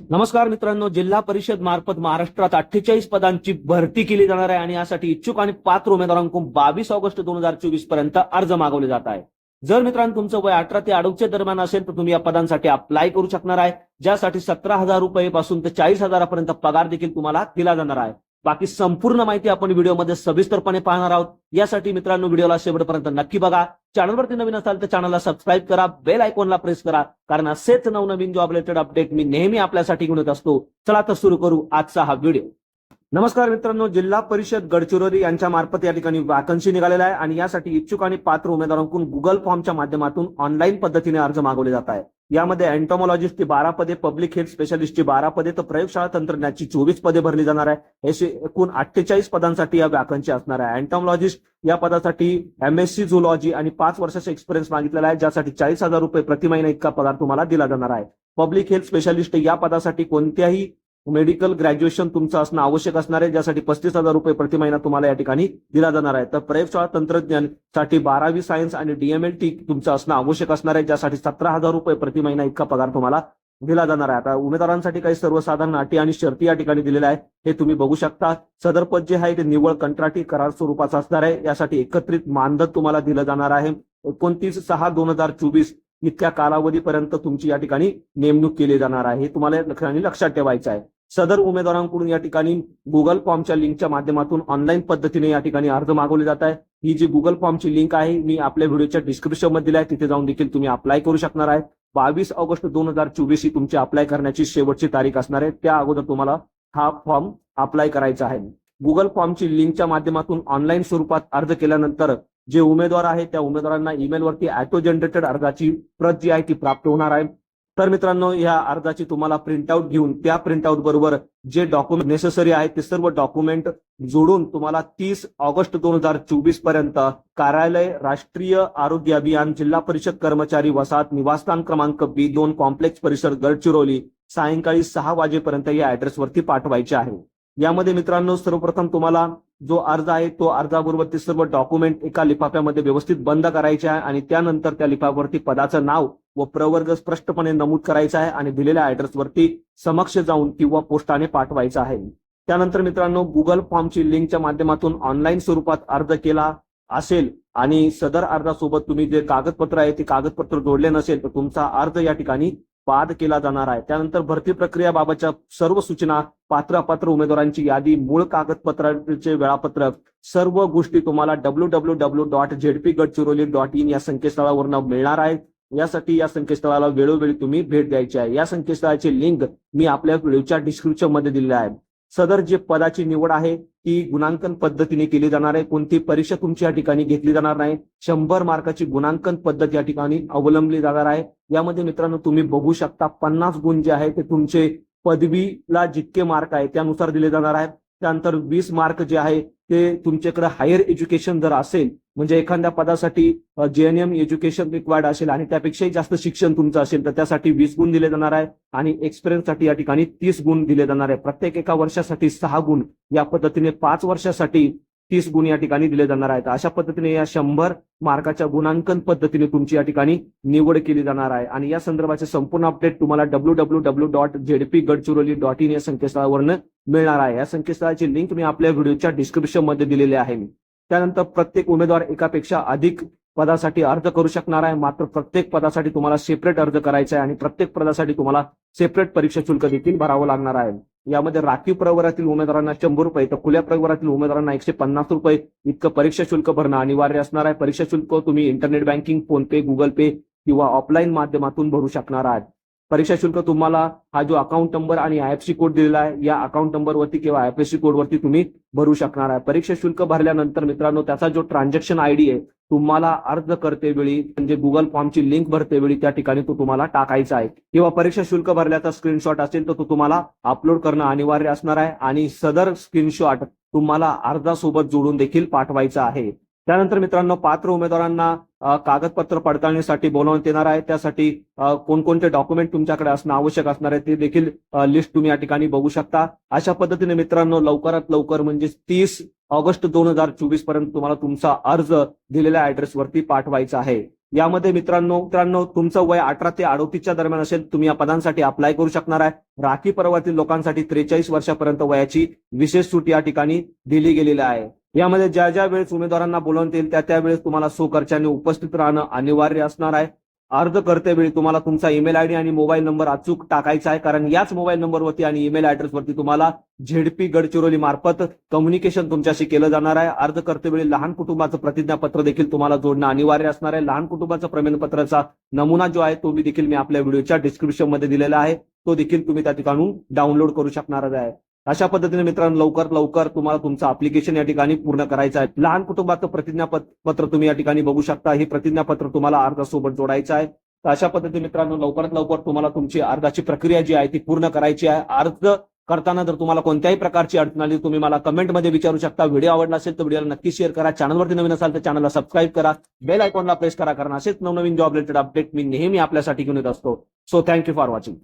नमस्कार मित्रांनो जिल्हा परिषद मार्फत महाराष्ट्रात अठ्ठेचाळीस पदांची भरती केली जाणार आहे आणि यासाठी इच्छुक आणि पात्र उमेदवारांकडून बावीस ऑगस्ट दोन हजार चोवीसपर्यंत अर्ज मागवले जात आहे जर मित्रांनो तुमचं वय अठरा ते अडोच्या दरम्यान असेल तर तुम्ही या पदांसाठी अप्लाय करू शकणार आहे. ज्यासाठी सतरा हजार रुपये पासून ते चाळीस हजारापर्यंत पगार देखील तुम्हाला दिला जाणार आहे. बाकी संपूर्ण माहिती आपण व्हिडिओमध्ये सविस्तरपणे पाहणार आहोत. यासाठी मित्रांनो व्हिडिओला शेवटपर्यंत नक्की बघा. चॅनलवरती नवीन असाल तर चॅनलला सबस्क्राईब करा. बेल आयकॉनला प्रेस करा. कारण असेच नवनवीन जॉब रिलेटेड अपडेट मी नेहमी आपल्यासाठी घेऊन येत असतो. चला तर सुरू करू आजचा हा व्हिडिओ नमस्कार मित्रांनो जिल्हा परिषद गडचिरोली यांच्या मार्फत या ठिकाणी वॅकन्सी निघालेला आहे आणि यासाठी इच्छुक आणि पात्र उमेदवारांकडून गुगल फॉर्मच्या माध्यमातून ऑनलाईन पद्धतीने अर्ज मागवले जात आहे यामध्ये अँटोमॉलॉजिस्टची बारा पदे पब्लिक हेल्थ स्पेशालिस्टची बारा पदे तर प्रयोगशाळा तंत्रज्ञाची चोवीस पदे भरली जाणार आहे. हे एकूण अठ्ठेचाळीस पदांसाठी या वॅकन्सी असणार आहे. अँटोमॉलॉजिस्ट या पदासाठी एमएससी झुलॉजी आणि पाच वर्षाचा एक्सपिरियन्स मागितलेला आहे ज्यासाठी चाळीस हजार रुपये प्रति महिना इतका पगार तुम्हाला दिला जाणार आहे. पब्लिक हेल्थ स्पेशालिस्ट या पदासाठी कोणत्याही मेडिकल ग्रॅज्युएशन तुमचं असणं आवश्यक असणार आहे ज्यासाठी पस्तीस हजार रुपये प्रति महिना तुम्हाला या ठिकाणी दिला जाणार आहे. तर प्रयोगशाळा तंत्रज्ञानसाठी बारावी सायन्स आणि डीएमएलटी तुमचं असणं आवश्यक असणार आहे ज्यासाठी सतरा हजार रुपये प्रति महिना इतका पगार तुम्हाला दिला जाणार आहे. आता उमेदवारांसाठी काही सर्वसाधारण अटी आणि शर्ती या ठिकाणी दिलेल्या आहे हे तुम्ही बघू शकता. सदर पद जे आहे ते निव्वळ कंत्राटी करार स्वरूपाचं असणार आहे. यासाठी एकत्रित मानधन तुम्हाला दिलं जाणार आहे. एकोणतीस सहा दोन हजार चोवीस इतक्या कालावधीपर्यंत तुमची या ठिकाणी नेमणूक केली जाणार आहे. हे तुम्हाला लक्षात ठेवायचं आहे. सदर उमेदवारांकडून या ठिकाणी गुगल फॉर्मच्या लिंकच्या माध्यमातून ऑनलाईन पद्धतीने या ठिकाणी अर्ज मागवले जात आहे ही जी गुगल फॉर्मची लिंक आहे मी आपल्या व्हिडिओच्या डिस्क्रिप्शनमध्ये दिली आहे तिथे जाऊन देखील तुम्ही अप्लाय करू शकणार आहे बावीस ऑगस्ट दोन हजार चोवीस ही तुमची अप्लाय करण्याची शेवटची तारीख असणार आहे. त्या अगोदर तुम्हाला हा फॉर्म अप्लाय करायचा आहे. गुगल फॉर्मची लिंकच्या माध्यमातून ऑनलाईन स्वरूपात अर्ज केल्यानंतर जे उमेदवार आहे त्या उमेदवारांना ईमेलवरती ऑटो जनरेटेड अर्जाची प्रत जी आहे ती प्राप्त होणार आहे. तर मित्रांनो या अर्जाची तुम्हाला प्रिंटआउट घेऊन त्या प्रिंटआउट बरोबर जे डॉक्युमेंट नेसेसरी आहे ते सर्व डॉक्युमेंट जोडून तुम्हाला तीस ऑगस्ट दोन हजार चोवीसपर्यंत कार्यालय राष्ट्रीय आरोग्य अभियान जिल्हा परिषद कर्मचारी वसाहत निवासस्थान क्रमांक बी दोन कॉम्प्लेक्स परिसर गडचिरोली सायंकाळी सहा वाजेपर्यंत या ऍड्रेसवरती पाठवायचे आहे. यामध्ये मित्रांनो सर्वप्रथम तुम्हाला जो अर्ज आहे तो अर्जाबरोबर ते सर्व डॉक्युमेंट एका लिफाफ्यामध्ये व्यवस्थित बंद करायचे आहे आणि त्यानंतर त्या लिफाफ्यावरती पदाचं नाव व प्रवर्ग स्पष्टपणे नमूद करायचा आहे आणि दिलेल्या ऍड्रेसवरती समक्ष जाऊन किंवा पोस्टाने पाठवायचा आहे. त्यानंतर मित्रांनो गुगल फॉर्मची लिंकच्या माध्यमातून ऑनलाईन स्वरूपात अर्ज केला असेल आणि सदर अर्जासोबत तुम्ही जे कागदपत्र आहे ते कागदपत्र जोडले नसेल तर तुमचा अर्ज या ठिकाणी बाद केला जाणार आहे. त्यानंतर भरती प्रक्रियाबाबतच्या सर्व सूचना पात्र अपात्र उमेदवारांची यादी मूळ कागदपत्राचे वेळापत्रक सर्व गोष्टी तुम्हाला W W W dot ZP Gadchiroli dot in या संकेतस्थळावरून मिळणार आहेत. यासाठी या संकेतस्थळाला वेळोवेळी तुम्ही भेट द्यायची आहे. या संकेतस्थळाची लिंक मी आपल्या व्हिडिओच्या डिस्क्रिप्शनमध्ये दिलेली आहे. सदर जे पदाची निवड आहे ती गुणांकन पद्धतीने केली जाणार आहे. कोणती परीक्षा तुमची या ठिकाणी घेतली जाणार नाही. शंभर मार्काची गुणांकन पद्धत या ठिकाणी अवलंबली जाणार आहे. यामध्ये मित्रांनो तुम्ही बघू शकता पन्नास गुण जे आहे ते तुमचे पदवीला जितके मार्क आहे त्यानुसार दिले जाणार आहेत. त्यानंतर वीस मार्क जे आहे ते तुमच्याकडे हायर एज्युकेशन जर असेल म्हणजे एखाद्या पदासाठी जेएनएम एज्युकेशन रिक्वायर्ड असेल आणि त्यापेक्षाही जास्त शिक्षण तुमचं असेल तर त्यासाठी वीस गुण दिले जाणार आहे आणि एक्सपिरियन्ससाठी या ठिकाणी तीस गुण दिले जाणार आहे. प्रत्येक एका वर्षासाठी सहा गुण या पद्धतीने पाच वर्षासाठी तीस गुण या ठिकाणी दिले जाणार आहेत. अशा पद्धतीने या शंभर मार्काच्या गुणांकन पद्धतीने तुमची या ठिकाणी निवड केली जाणार आहे. आणि या संदर्भाचे संपूर्ण अपडेट तुम्हाला W W W dot ZP Gadchiroli dot in या संकेतस्थळावरनं मिळणार आहे. या संकेतस्थळाची लिंक मी आपल्या व्हिडिओच्या डिस्क्रिप्शनमध्ये दिलेली आहे. त्यानंतर प्रत्येक उमेदवार एकापेक्षा अधिक पदासाठी अर्ज करू शकणार आहे. मात्र प्रत्येक पदासाठी तुम्हाला सेपरेट अर्ज करायचा आहे आणि प्रत्येक पदासाठी तुम्हाला सेपरेट परीक्षा शुल्क देखील भरावं लागणार आहे. यामध्ये राखीव प्रवरातील उमेदवारांना शंभर रुपये तर खुल्या प्रवरातील उमेदवारांना एकशे पन्नास रुपये इतकं परीक्षा शुल्क भरणं अनिवार्य असणार आहे. परीक्षा शुल्क तुम्ही internet banking PhonePe Google Pay किंवा ऑफलाईन माध्यमातून भरू शकणार आहात. परीक्षा शुल्क तुम्हाला हा जो अकाउंट नंबर आणि आयएफसी कोड दिलेला आहे या अकाउंट नंबरवरती किंवा आयएफएससी कोडवरती तुम्ही भरू शकणार आहे. परीक्षा शुल्क भरल्यानंतर मित्रांनो त्याचा जो ट्रान्झॅक्शन आयडी आहे तुम्हाला अर्ज करते वेळी म्हणजे गुगल फॉर्मची लिंक भरते वेळी त्या ठिकाणी तो तुम्हाला टाकायचा आहे. किंवा परीक्षा शुल्क भरल्याचा स्क्रीनशॉट असेल तर तो तुम्हाला अपलोड करणं अनिवार्य असणार आहे. आणि सदर स्क्रीनशॉट तुम्हाला अर्जासोबत जोडून देखील पाठवायचा आहे. त्यानंतर मित्रांनो पात्र उमेदवारांना कागदपत्र पडताळणीसाठी बोलवण्यात येणार आहे. त्यासाठी कोणकोणते डॉक्युमेंट तुमच्याकडे असणं आवश्यक असणार आहे ते देखील लिस्ट तुम्ही या ठिकाणी बघू शकता. अशा पद्धतीने मित्रांनो लवकरात लवकर म्हणजे तीस ऑगस्ट दोन हजार चोवीसपर्यंत तुम्हाला तुमचा अर्ज दिलेल्या ऍड्रेसवरती पाठवायचा आहे. यामध्ये मित्रांनो मित्रांनो तुमचं वय अठरा ते अडोतीसच्या दरम्यान असेल तुम्ही या पदांसाठी अप्लाय करू शकणार आहे. राखी पर्वातील लोकांसाठी त्रेचाळीस वर्षापर्यंत वयाची विशेष सूट या ठिकाणी दिली गेलेली आहे. यामध्ये ज्या ज्या वेळेस उमेदवारांना बोलवण्यात येईल त्या त्यावेळेस तुम्हाला स्वखर्चाने उपस्थित राहणं अनिवार्य असणार आहे. अर्ज करतेवेळी तुम्हाला तुमचा ईमेल आयडी आणि मोबाईल नंबर अचूक टाकायचा आहे कारण याच मोबाईल नंबरवरती आणि ईमेल ऍड्रेसवरती तुम्हाला झेडपी गडचिरोली मार्फत कम्युनिकेशन तुमच्याशी केलं जाणार आहे. अर्ज करतेवेळी लहान कुटुंबाचं प्रतिज्ञापत्र देखील तुम्हाला जोडणं अनिवार्य असणार आहे. लहान कुटुंबाचं प्रमाणपत्राचा नमुना जो आहे तो मी देखील मी आपल्या व्हिडिओच्या डिस्क्रिप्शनमध्ये दिलेला आहे. तो देखील तुम्ही त्या ठिकाणून डाउनलोड करू शकणार आहे. अशा पद्धतीने मित्रांनो लवकर लवकर तुम्हाला तुमचं अप्लिकेशन या ठिकाणी पूर्ण करायचं आहे. लहान कुटुंबाचं प्रतिज्ञापत्र तुम्ही या ठिकाणी बघू शकता. हे प्रतिज्ञापत्र तुम्हाला अर्जासोबत जोडायचं आहे. तर अशा पद्धतीने मित्रांनो लवकरात लवकर तुम्हाला तुमची अर्जाची प्रक्रिया जी आहे ती पूर्ण करायची आहे. अर्ज करताना जर तुम्हाला कोणत्याही प्रकारची अडचण आली तुम्ही मला कमेंटमध्ये विचारू शकता. व्हिडिओ आवडला असेल तर व्हिडिओला नक्की शेअर करा. चॅनलवरती नवीन असाल तर चॅनलला सबस्क्राईब करा. बेल आयकॉनला प्रेस करा कारण असेच नवनवीन जॉब रिलेटेड अपडेट मी नेहमी आपल्यासाठी घेऊन येत असतो. So thank you for watching